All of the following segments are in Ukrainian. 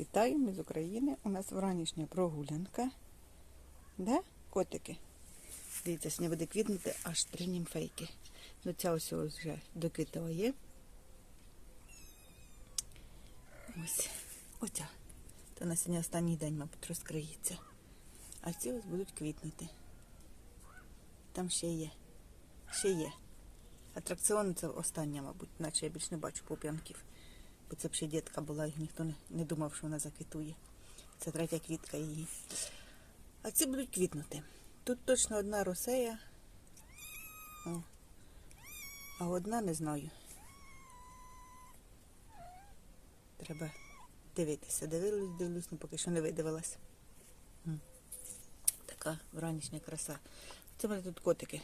Вітаю, ми з України. У нас вранішня прогулянка. Да, котики? Дивіться, сьогодні буде квітнути аж три німфейки. Ну, ця ось вже докитова є. Ось. Оця. То на сьогодні останній день, мабуть, розкриється. А ці ось будуть квітнути. Там ще є. Ще є. Атракціон це остання, мабуть, наче я більш не бачу поп'янків. Бо це б ще дітка була, і ніхто не, думав, що вона заквітує. Це третя квітка її. А ці будуть квітнути. Тут точно одна росея. О. А одна не знаю. Треба дивитися. Дивилась, дивлюсь, але поки що не видивилась. Така вранішня краса. Це в мене тут котики.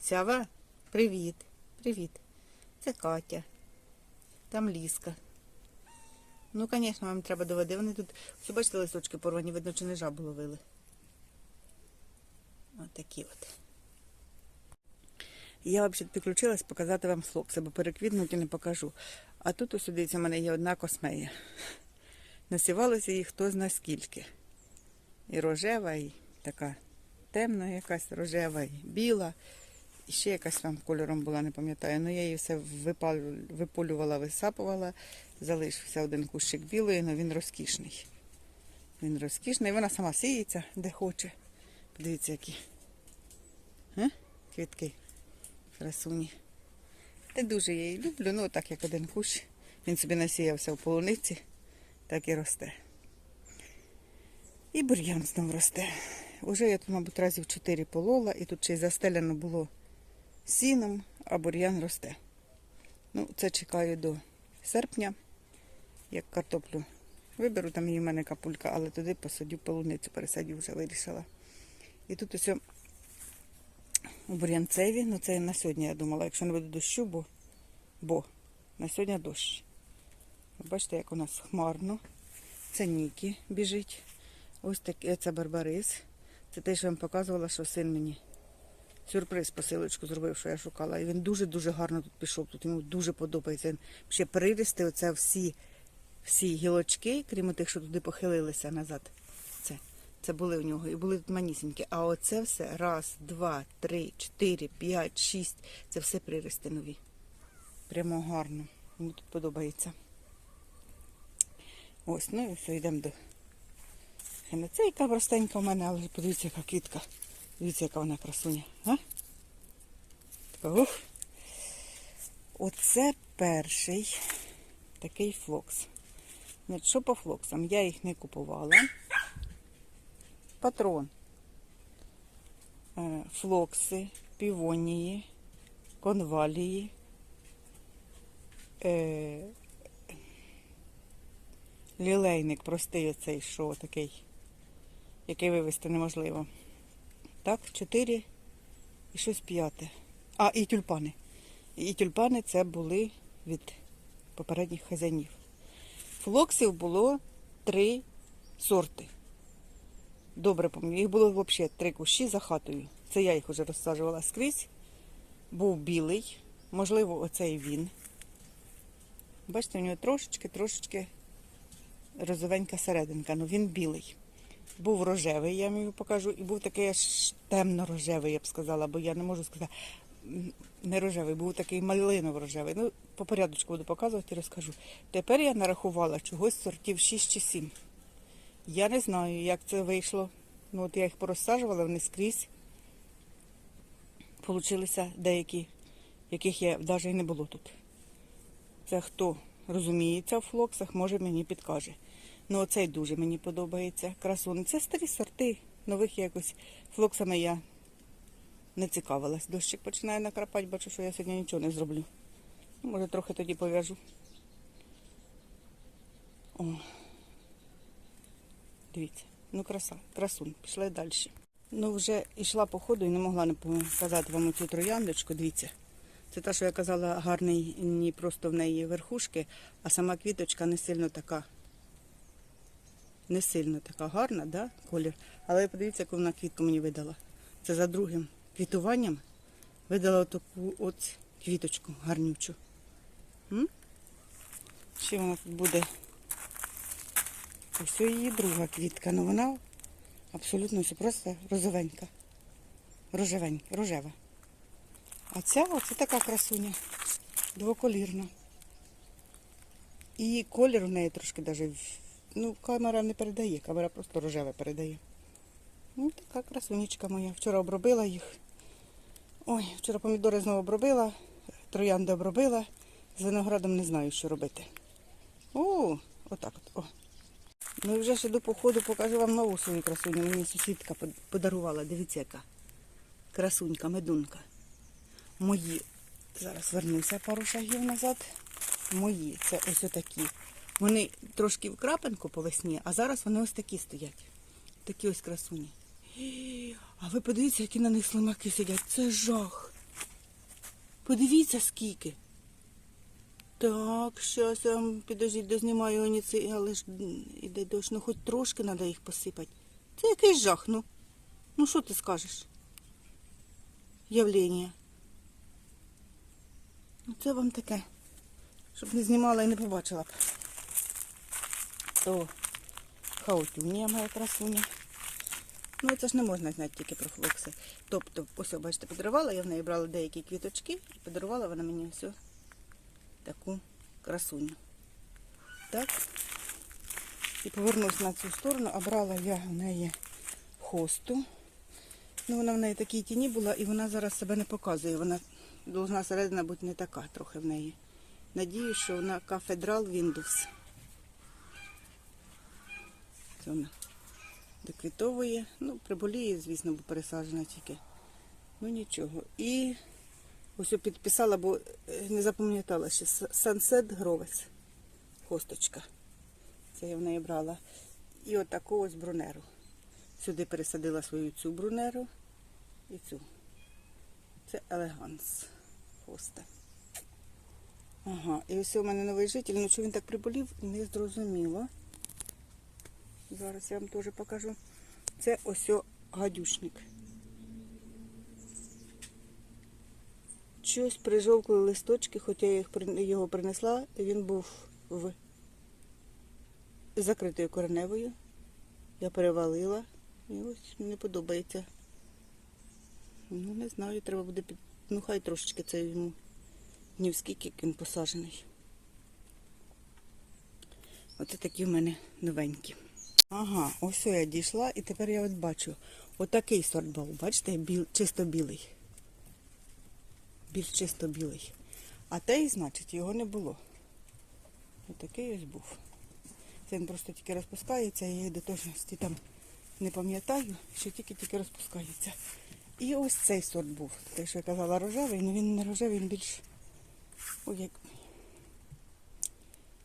Сява, привіт. Привіт. Це Катя. Там ліска. Ну, звісно, вам треба до води. Вони тут, все бачите, листочки порвані, видно, чи не жабу ловили. Ось такі от. Я взагалі підключилась показати вам флокси, бо переквітнуть і не покажу. А тут ось дивіться, в мене є одна космея. Насівалося їх хто зна скільки. І рожева, і така темна якась рожева, і біла. І ще якась там кольором була, не пам'ятаю. Ну я її все випалю- виполювала, висапувала. Залишився один кущик білої, але він розкішний. Він розкішний. Вона сама сіється, де хоче. Подивіться, які. Е? Квітки. Красуні. Та дуже я її люблю, ну так як один кущ. Він собі насіявся в полуниці, так і росте. І бур'ян знов росте. Уже я тут, мабуть, разів чотири полола, і тут ще й застеляно було сіном, а бур'ян росте. Ну, це чекаю до серпня, як картоплю виберу, там її в мене капулька, але туди посадю полуницю, пересадю вже вирішила. І тут ось у бур'янцеві, ну це на сьогодні я думала, якщо не буде дощу, бо, бо на сьогодні дощ. Бачите, як у нас хмарно. Це Нікі біжить. Ось таке це Барбарис. Це те, що я вам показувала, що син мені сюрприз посилочку зробив, що я шукала. І він дуже-дуже гарно тут пішов. Тут йому дуже подобається. Він ще прирісти оце всі, всі гілочки, крім тих, що туди похилилися назад. Це, це були у нього. І були тут манісінькі. А оце все раз, два, три, чотири, п'ять, шість. Це все прирісти нові. Прямо гарно. Мені тут подобається. Ось, ну і все, йдемо до хемицейка простенька в мене, але подивіться, яка квітка. Дивіться, яка вона красуня. А? Ух. Оце перший такий флокс. Значить, що по флоксам? Я їх не купувала. Патрон. Е, Флокси, півонії, конвалії. Е, лілейник простий оцей, що такий, який вивезти неможливо. Так, чотири і щось п'яте. А, і тюльпани. І тюльпани це були від попередніх хазяїнів. Флоксів було три сорти. Добре пам'ятаю. Їх було взагалі три кущі за хатою. Це я їх вже розсаджувала скрізь. Був білий, можливо, оцей він. Бачите, у нього трошечки, трошечки розовенька серединка, але він білий. Був рожевий, я вам його покажу, і був такий аж темно-рожевий, я б сказала, бо я не можу сказати. Не рожевий, був такий малиново-рожевий. Ну, по порядочку буду показувати і розкажу. Тепер я нарахувала чогось сортів 6 чи 7. Я не знаю, як це вийшло. Ну, от я їх порозсаджувала, вони скрізь. Получилися деякі, яких я навіть і не було тут. Це хто розуміється в флоксах, може мені підкаже. Ну, оцей дуже мені подобається. Красун. Це старі сорти. Нових якось флоксами я не цікавилась. Дощик починає накрапати, бачу, що я сьогодні нічого не зроблю. Ну, Може, трохи тоді пов'яжу. О. Дивіться. Ну, краса, красун. Пішли далі. Ну, вже йшла по ходу і не могла не показати вам цю трояндочку. Дивіться. Це те, що я казала, гарний не просто в неї верхушки, а сама квіточка не сильно така. Не сильно така гарна, да, колір. Але подивіться, яку вона квітку мені видала. Це за другим квітуванням видала таку от квіточку гарнючу. М? Ще вона тут буде ось її друга квітка, але вона абсолютно все просто розовенька. Рожевенька, рожева. А ця оце така красуня. Двоколірна. І колір у неї трошки в- ну, камера не передає, камера просто рожеве передає. Ну, така красунечка моя. Вчора обробила їх. Ой, вчора помідори знову обробила, троянди обробила. З виноградом не знаю, що робити. О, отак от. О. Ну вже ж іду по ходу, покажу вам нову свою красуню. Мені сусідка подарувала. Дивіться, яка. Красунька, медунка. Мої. Зараз вернуся пару шагів назад. Мої. Це ось отакі. Вони трошки в крапинку по весні, а зараз вони ось такі стоять. Такі ось красуні. А ви подивіться, які на них слимаки сидять. Це жах. Подивіться скільки. Так, щас я підождіть, дознімаю оніці, але ж іде дощ, ну хоч трошки треба їх посипати. Це якийсь жах, ну. Ну що ти скажеш? Явлення. Ну це вам таке. Щоб не знімала і не побачила б. То хаотюнія моя красуня. Ну, це ж не можна зняти тільки про флокси. Тобто, ось, бачите, подарувала, я в неї брала деякі квіточки і подарувала вона мені ось таку красуню. Так. І повернусь на цю сторону, а брала я в неї хосту. Ну, вона в неї такій тіні була, і вона зараз себе не показує. Вона должна середина бути не така трохи в неї. Надію, що вона кафедрал Windows. Це вона доквітовує. Ну, приболіє, звісно, бо пересаджена тільки. Ну нічого. І ось підписала, бо е, не запам'ятала ще Sunset Гровець. Хосточка. Це я в неї брала. І отаку ось брунеру. Сюди пересадила свою цю брунеру і цю. Це елеганс хоста. Ага, і ось у мене новий житель. Ну, що він так приболів, не зрозуміло. Зараз я вам теж покажу. Це ось гадюшник. Щось прижовкли листочки, хоча я їх, його принесла, він був в закритою кореневою. Я перевалила. І ось не подобається. Ну, не знаю, треба буде під... Ну, хай трошечки це йому днів скільки він посаджений. Оце такі в мене новенькі. Ага, ось я дійшла і тепер я от бачу. Отакий сорт був, бачите, біл, чисто білий. Більш чисто білий. А той, значить, його не було. Отакий ось був. Це він просто тільки розпускається, я її до точності там не пам'ятаю, що тільки-тільки розпускається. І ось цей сорт був. Те, що я казала, рожевий, але він не рожевий, він більш. Ой, як.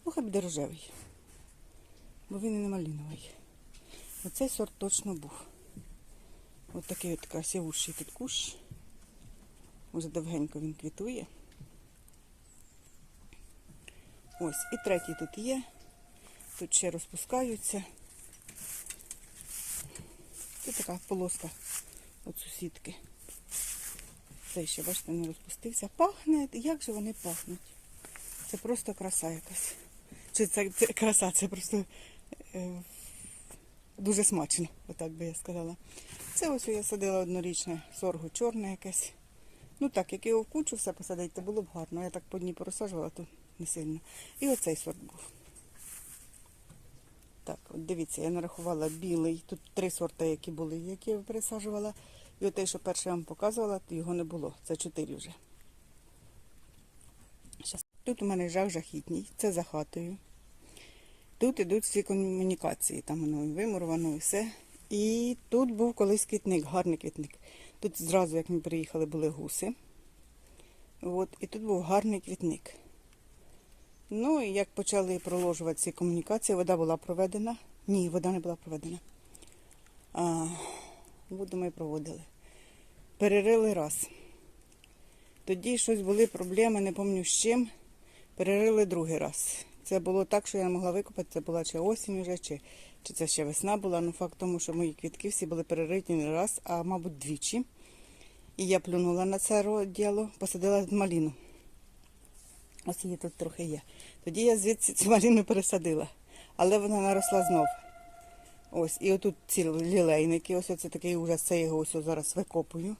Ну, хай буде рожевий. Бо він і не малиновий. Оцей сорт точно був. Ось такий от красивущий тут кущ. Уже довгенько він квітує. Ось, і третій тут є. Тут ще розпускаються. Це така полоска от сусідки. Цей ще, бачите, не розпустився. Пахне, як же вони пахнуть. Це просто краса якась. Чи це, це краса, це просто дуже смачно, отак би я сказала. Це ось я садила однорічне сорго чорне якесь. Ну так, як його в кучу все посадити, то було б гарно. Я так по дні порозсаджувала, то не сильно. І оцей сорт був. Так, от дивіться, я нарахувала білий. Тут три сорти, які були, які я пересаджувала. І от той, що перший я вам показувала, то його не було. Це чотири вже. Тут у мене жах жахітній, це за хатою. Тут ідуть всі комунікації, там воно і вимурвано, і все. І тут був колись квітник, гарний квітник. Тут зразу, як ми приїхали, були гуси. От, і тут був гарний квітник. Ну і як почали проложувати ці комунікації, вода була проведена. Ні, вода не була проведена. А, воду ми проводили. Перерили раз. Тоді щось були проблеми, не пам'ятаю з чим. Перерили другий раз. Це було так, що я не могла викопати. Це була чи осінь вже, чи, чи це ще весна була. Ну факт тому, що мої квітки всі були перериті не раз, а мабуть двічі. І я плюнула на це діло, посадила маліну. Ось її тут трохи є. Тоді я звідси цю маліну пересадила, але вона наросла знов. Ось, і отут ці лілейники, ось це такий ужас, це його ось зараз викопую.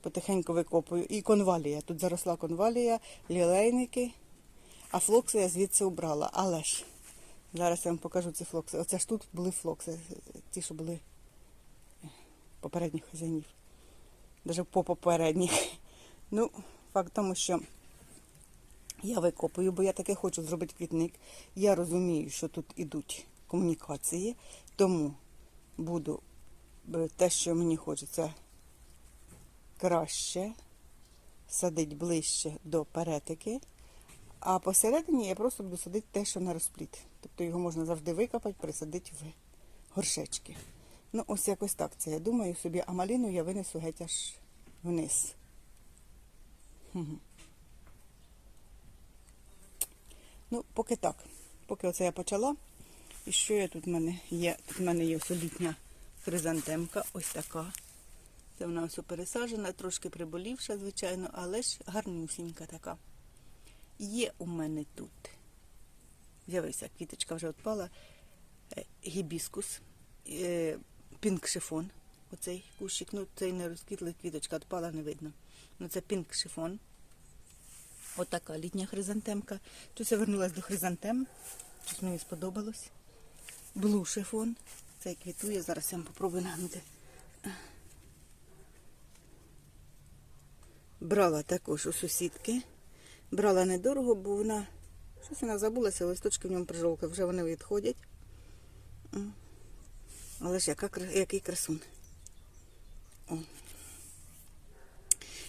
Потихеньку викопую. І конвалія. Тут заросла конвалія, лілейники, а флокси я звідси убрала. Але ж зараз я вам покажу ці флокси. Оце ж тут були флокси, ті, що були попередніх хазяїнів. Навіть по попередніх. Ну, факт в тому, що я викопую, бо я таке хочу зробити квітник. Я розумію, що тут ідуть комунікації, тому буду е, те, що мені хочеться краще садити ближче до перетики. А посередині я просто буду садити те, що на розпліт. Тобто його можна завжди викопати, присадити в горшечки. Ну, ось якось так це. Я думаю собі, а малину я винесу геть аж вниз. Ну, поки так. Поки оце я почала. І що я тут в мене є? Тут в мене є ось літня хризантемка, ось така. Це вона ось пересаджена, трошки приболівша, звичайно, але ж гарнюсінька така. Є у мене тут. З'явився, квіточка вже відпала. е, Гібіскус, е, пінк шифон. Оцей кущик. Ну, цей не розквітлий, квіточка відпала, не видно. Ну, це пінк шифон. Отака літня хризантемка. Тут я вернулася до хризантем. Щось мені сподобалось. Блу шифон. Цей квітує. Зараз я вам попробую нагнути. Брала також у сусідки. Брала недорого, бо вона. Щось вона забулася, листочки в ньому прижовка, вже вони відходять. Але ж яка, який красун. О.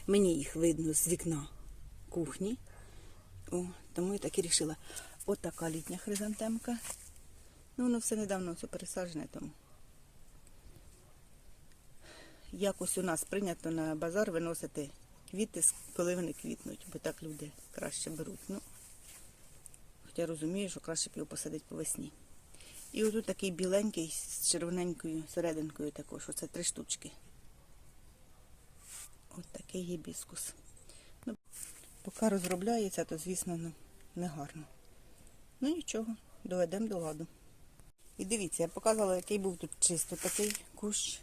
Мені їх видно з вікна кухні. О, тому я так і рішила. От така літня хризантемка. Ну, воно все недавно все пересаджене тому. Якось у нас прийнято на базар виносити квіти, коли вони квітнуть, бо так люди краще беруть. Ну, хоча розумію, що краще б його посадити по весні. І отут такий біленький з червоненькою серединкою також. Оце три штучки. От такий гібіскус. Ну, поки розробляється, то, звісно, ну, не гарно. Ну нічого, доведемо до ладу. І дивіться, я показувала, який був тут чисто такий кущ.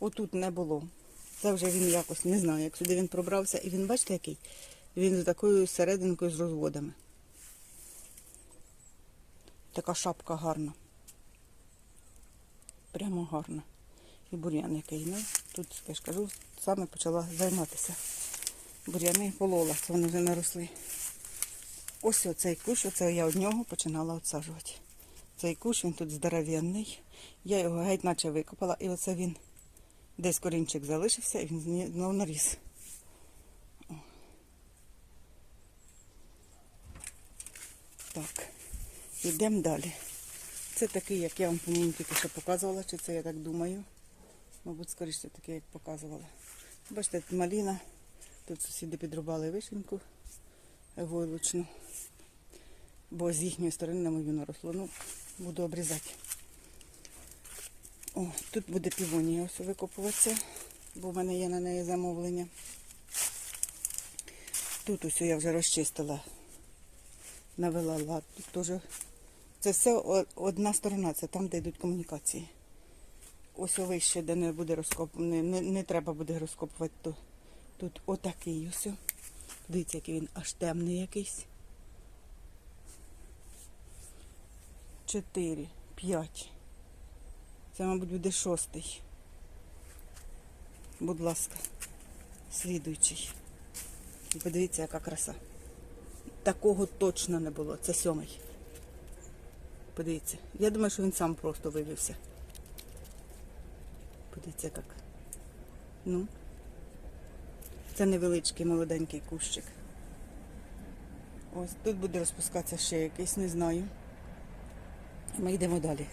Отут не було. Це вже він якось не знаю, як сюди він пробрався. І він, бачите, який? Він з такою серединкою з розводами. Така шапка гарна. Прямо гарна. І бур'ян який. Ну, тут, я ж кажу, саме почала займатися. Бур'яни полола, це вони вже наросли. Ось оцей кущ, оце я від нього починала отсаджувати. Цей кущ, він тут здоровенний. Я його геть наче викопала, і оце він десь корінчик залишився, і він знову наріс. Так, йдемо далі. Це такий, як я вам по-моєму тільки що показувала, чи це я так думаю. Мабуть, скоріше такий, як показувала. Бачите, тут маліна. Тут сусіди підрубали вишеньку войлочну. Бо з їхньої сторони на мою наросло. Ну, буду обрізати. О, тут буде півонія ось викопуватися, бо в мене є на неї замовлення. Тут ось я вже розчистила, навела лад. Тут теж це все одна сторона, це там, де йдуть комунікації. Ось вище, де не буде розкоп... не, не, не треба буде розкопувати, то тут отакий ось. Дивіться, який він аж темний якийсь. Чотири, п'ять. Це, мабуть, буде шостий. Будь ласка, слідуючий. Подивіться, яка краса. Такого точно не було. Це сьомий. Подивіться. Я думаю, що він сам просто вивівся. Подивіться, як. Ну. Це невеличкий молоденький кущик. Ось тут буде розпускатися ще якийсь, не знаю. Ми йдемо далі.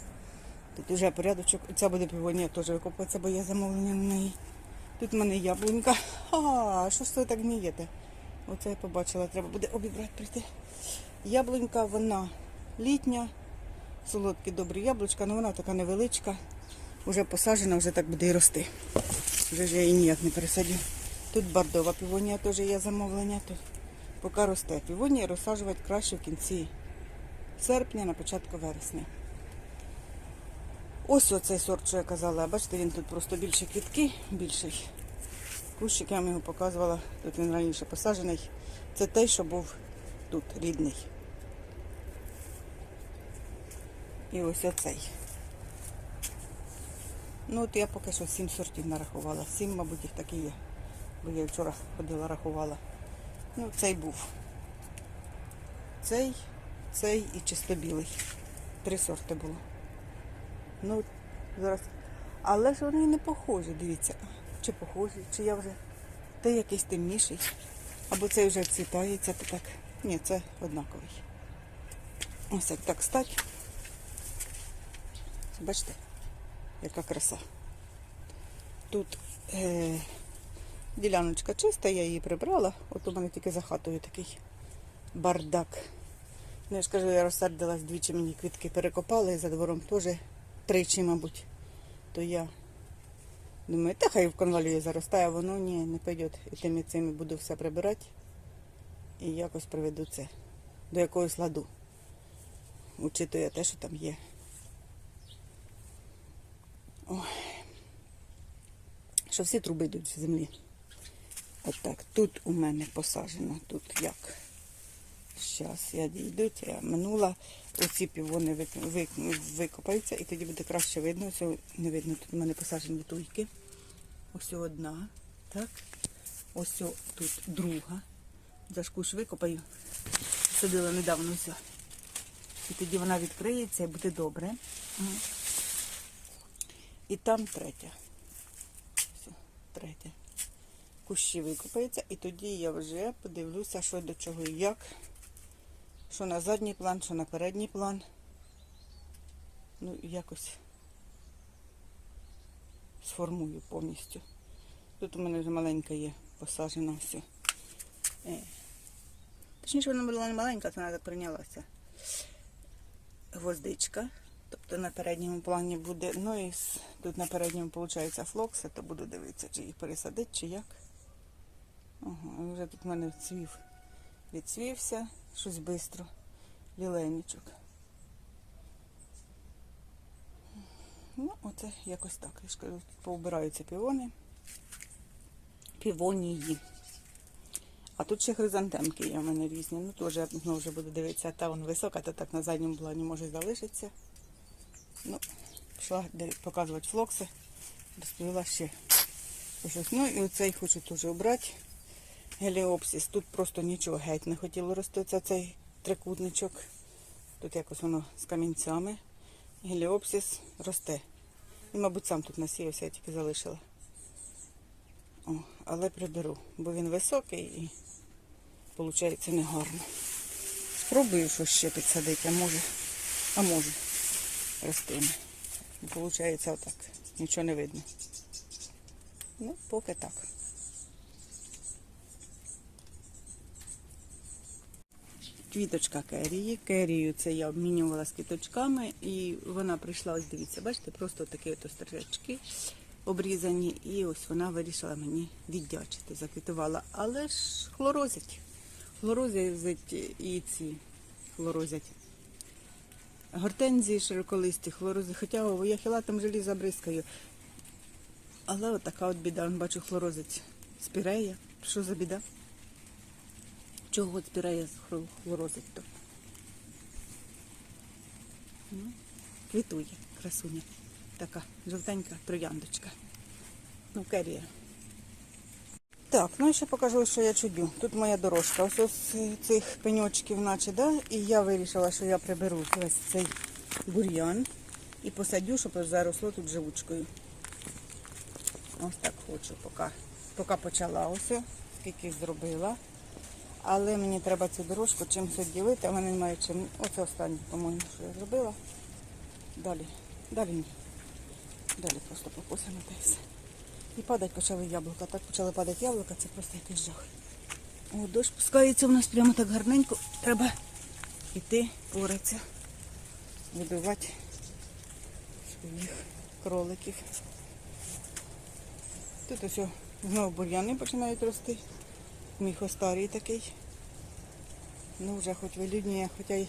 Тут уже порядочок. Ця буде півонія теж викопуватися, бо є замовлення на неї. Тут в мене яблунька. А, що ж ви так гнієте? Оце я побачила, треба буде обібрати прийти. Яблунька, вона літня, солодкі добрі яблучка, але вона така невеличка. Вже посаджена, вже так буде і рости. Вже ж я її ніяк не пересадю. Тут бордова півонія теж є замовлення. Тут поки росте. Півонія розсаджувати краще в кінці серпня, на початку вересня. Ось оцей сорт, що я казала. Бачите, він тут просто більше квітки, більший. Кущик я вам його показувала. Тут він раніше посаджений. Це той, що був тут, рідний. І ось оцей. Ну от я поки що сім сортів нарахувала. Сім, мабуть, їх так і є. Бо я вчора ходила, рахувала. Ну, цей був. Цей, цей і чистобілий. Три сорти було. Ну, зараз. Але ж вони не похожі, дивіться. Чи похожі, чи я вже. Те якийсь темніший. Або цей вже цвітається, то так. Ні, це однаковий. Ось як так стать. Бачите, яка краса. Тут е, діляночка чиста, я її прибрала. От у мене тільки за хатою такий бардак. Ну, я ж кажу, я розсердилась двічі мені квітки перекопали, і за двором теж тричі, мабуть. То я думаю, та хай в конвалії заростає, воно ні, не піде. І тими цими буду все прибирати і якось приведу це до якогось ладу. Учитує те, що там є. Ой. Що всі труби йдуть з землі. Отак. Тут у мене посаджено, тут як. Зараз я дійду, я минула. Оці півони вик, вик, викопаються і тоді буде краще видно. Ось не видно, тут у мене посаджені туйки. Ось одна, так. Ось тут друга. За ж кущ викопаю. Садила недавно все. І тоді вона відкриється і буде добре. І там третя. Все, третя. Кущі викопаються, і тоді я вже подивлюся, що до чого і як. Що на задній план, що на передній план. Ну, якось сформую повністю. Тут у мене вже маленька є посаджена все. Точніше, вона була не маленька, то вона так прийнялася. Гвоздичка. Тобто на передньому плані буде. Ну і тут на передньому, виходить, флокси, то буду дивитися, чи їх пересадити, чи як. Ага, вже тут в мене цвів. Відцвівся, щось швидко. Ліленічок. Ну, оце якось так. Я ж кажу, поубираються півони. Півонії. А тут ще хризантемки є в мене різні. Ну теж я знову вже буду дивитися, та вон висока, то так на задньому плані може залишиться. Ну, пішла показувати флокси. Розповіла ще щось. Ну і оцей хочу теж обрати. Геліопсис. Тут просто нічого геть не хотіло рости. Це цей трикутничок. Тут якось воно з камінцями. Геліопсис росте. І, мабуть, сам тут насіявся, я тільки залишила. О, але приберу, бо він високий і виходить негарно. Спробую щось ще підсадити, а може, а може ростиме. Виходить отак. Нічого не видно. Ну, поки так. Квіточка керії. Керію це я обмінювала з квіточками, і вона прийшла, ось дивіться, бачите, просто такі от стрижечки обрізані, і ось вона вирішила мені віддячити, заквітувала. Але ж хлорозять. Хлорозять і ці хлорозять. Гортензії широколисті, хлорози, хоча я хілатом желіза бризкаю. Але от от біда, бачу, хлорозить спірея. Що за біда? Чого спірея хлорозить то? Ну, квітує, красуня. Така жовтенька трояндочка. Ну, керія. Так, ну і ще покажу, що я чудю. Тут моя дорожка. Ось ось цих пеньочків, наче, да? І я вирішила, що я приберу весь цей бур'ян і посадю, щоб заросло тут живучкою. Ось так хочу, поки, поки почала ось, скільки зробила. Але мені треба цю дорожку чимось відділити, а в мене немає чим. Оце останнє, по-моєму, що я зробила. Далі. Далі ні. Далі просто покосимо та й все. І падать почали яблука. Так почали падати яблука, це просто якийсь жах. О, дощ пускається у нас прямо так гарненько. Треба йти, поратися, вибивати своїх кроликів. Тут ось знову бур'яни починають рости. Мій старий такий. Ну вже хоч вилюднює, хоча й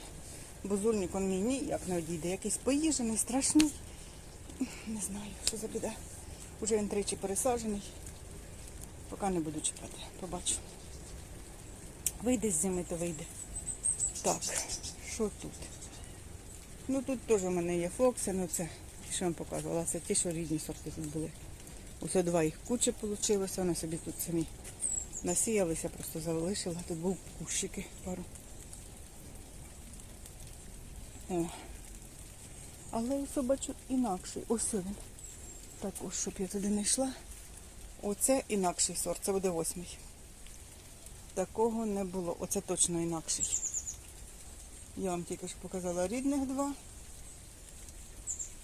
бузульник он мій ніяк не одійде. Якийсь поїжений, страшний. не знаю, що за біда. Уже він тричі пересаджений. Поки не буду чекати, побачу. Вийде з зими, то вийде. Так, що тут? Ну тут теж у мене є фокси, ну це що вам показувала, це ті, що різні сорти тут були. Усе два їх куча вийшло, вони собі тут самі насіялися, просто залишила. Тут був кущики пару. О. Але ось бачу інакший. Ось він. Так ось, щоб я туди не йшла. Оце інакший сорт, це буде восьмий. Такого не було. Оце точно інакший. Я вам тільки що показала рідних два.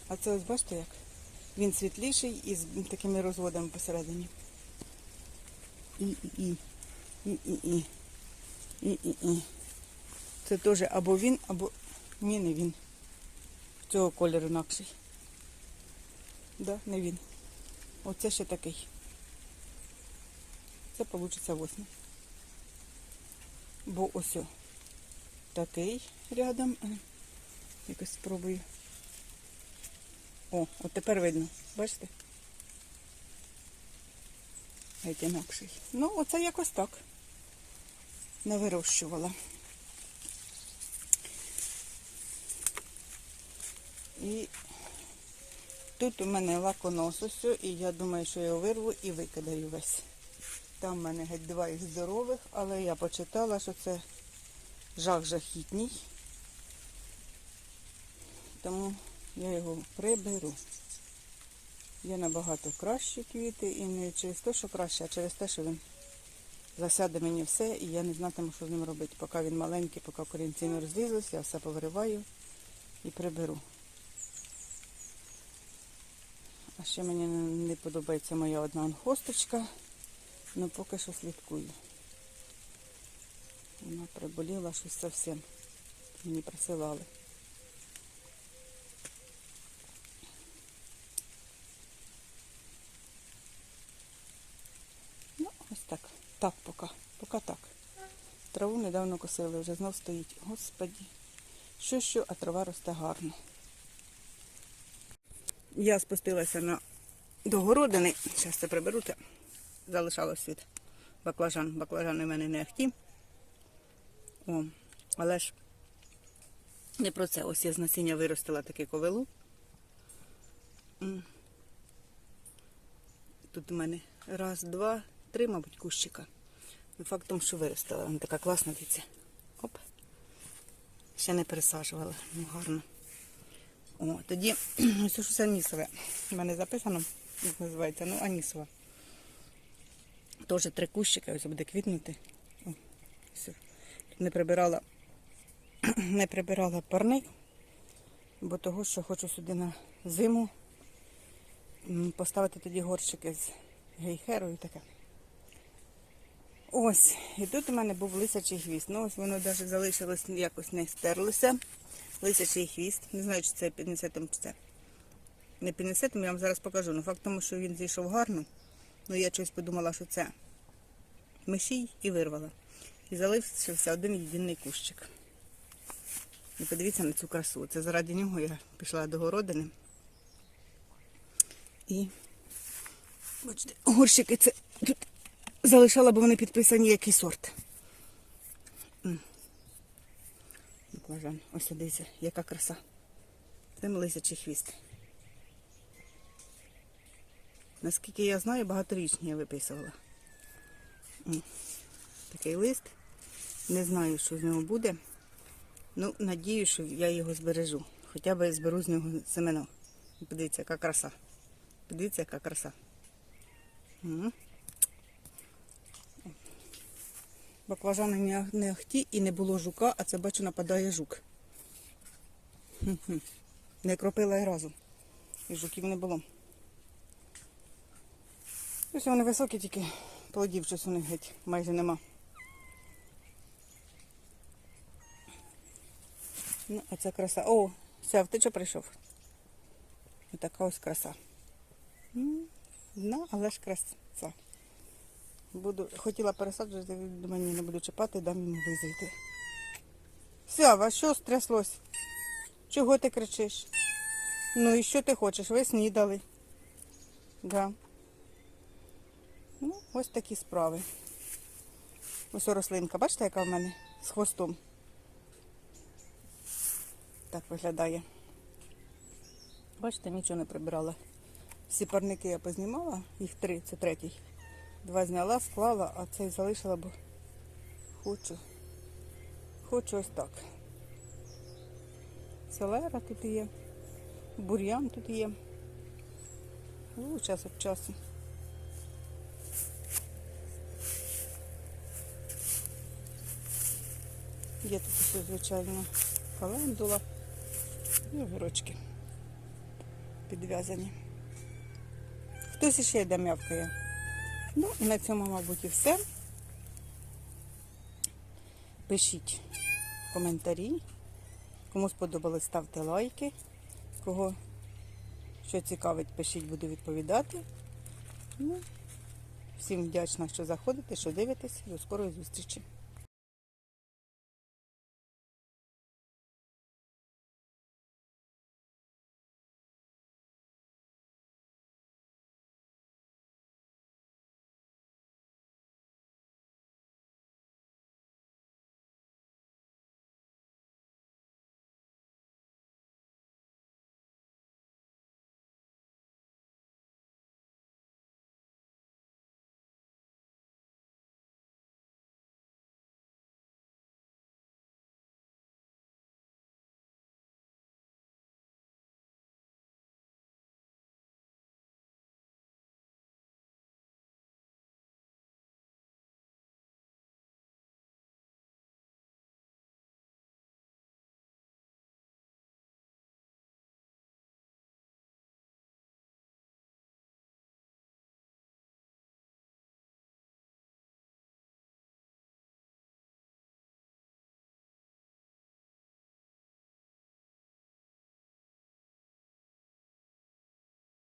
А це ось бачите як? Він світліший і з такими розводами посередині. І, і, і. І, і, і. І, і, і. Це теж або він, або ні, не він. Цього кольору інакший. Да, не він. Оце ще такий. Це вийде восьмий. Бо ось такий рядом. Якось спробую. О, от тепер видно. Бачите? Геть. Ну, оце якось так. Не вирощувала. І тут у мене лаконос ось, і я думаю, що його вирву і викидаю весь. Там в мене геть два їх здорових, але я почитала, що це жах жахітній. Тому я його приберу. Є набагато кращі квіти і не через те, що краще, а через те, що він засяде мені все і я не знатиму, що з ним робити. Поки він маленький, поки корінці не розлізлися, я все повириваю і приберу. А ще мені не- подобається моя одна анхосточка, але поки що слідкую. Вона приболіла щось зовсім. Мені присилали. Ну, ось так. Так поки. Поки так. Траву недавно косили, вже знов стоїть. Господі. Що що, а трава росте гарно. Я спустилася на до городини. Зараз це приберу. Це залишалось від баклажан. Баклажани в мене не ахті. О, але ж не про це. Ось я з насіння виростила таке ковилу. Тут у мене раз, два, три, мабуть, кущика. Факт тому, що виростила. Вона така класна, дивіться. Оп. Ще не пересаджувала. Ну, гарно. О, тоді ось що це анісове. У мене записано, як називається, ну анісова. Теж три кущика, ось буде квітнути. О, все. Не прибирала, не прибирала парник, бо того, що хочу сюди на зиму поставити тоді горщики з гейхеру і таке. Ось, і тут у мене був лисячий хвіст. Ну, ось воно навіть залишилось, якось не стерлося. Лисячий хвіст. Не знаю, чи це пінцетом, чи це. Не пінцетом, я вам зараз покажу. Ну, факт тому, що він зійшов гарно. Ну, я щось подумала, що це мишій і вирвала. І залишився один єдиний кущик. І подивіться на цю красу. Це заради нього я пішла до городини. І бачите, горщики це тут залишала, бо вони підписані який сорт. Баклажан. Ось дивіться, яка краса. Це лисячий хвіст. Наскільки я знаю, багаторічні я виписувала. Такий лист. Не знаю, що з нього буде. Ну, надію, що я його збережу. Хоча б зберу з нього семено. Подивіться, яка краса. Подивіться, яка краса. М. Баклажани не, ахті і не було жука, а це бачу нападає жук. Не кропила і разу. І жуків не було. Ось вони високі, тільки плодів щось у них геть майже нема. Ну, це краса. О, Сяв, ти що прийшов? Отака ось краса. Ну, але ж краса. Буду, хотіла пересаджувати, думаю, ні, не буду чіпати, дам йому визріти. Сява, що стряслось? Чого ти кричиш? Ну і що ти хочеш? Ви снідали. Да. Ну, ось такі справи. Ось рослинка, бачите, яка в мене з хвостом. Так виглядає. Бачите, нічого не прибирала. Всі парники я познімала, їх три, це третій. Два зняла, склала, а цей залишила, бо хочу. Хочу ось так. Селера тут є, бур'ян тут є. Ну, час від часу. Є тут все, звичайно, календула і огірочки підв'язані. Хтось іще йде м'явкає. Ну, і на цьому, мабуть, і все. Пишіть коментарі. Кому сподобалось, ставте лайки. Кого що цікавить, пишіть, буду відповідати. Ну, всім вдячна, що заходите, що дивитесь. До скорої зустрічі.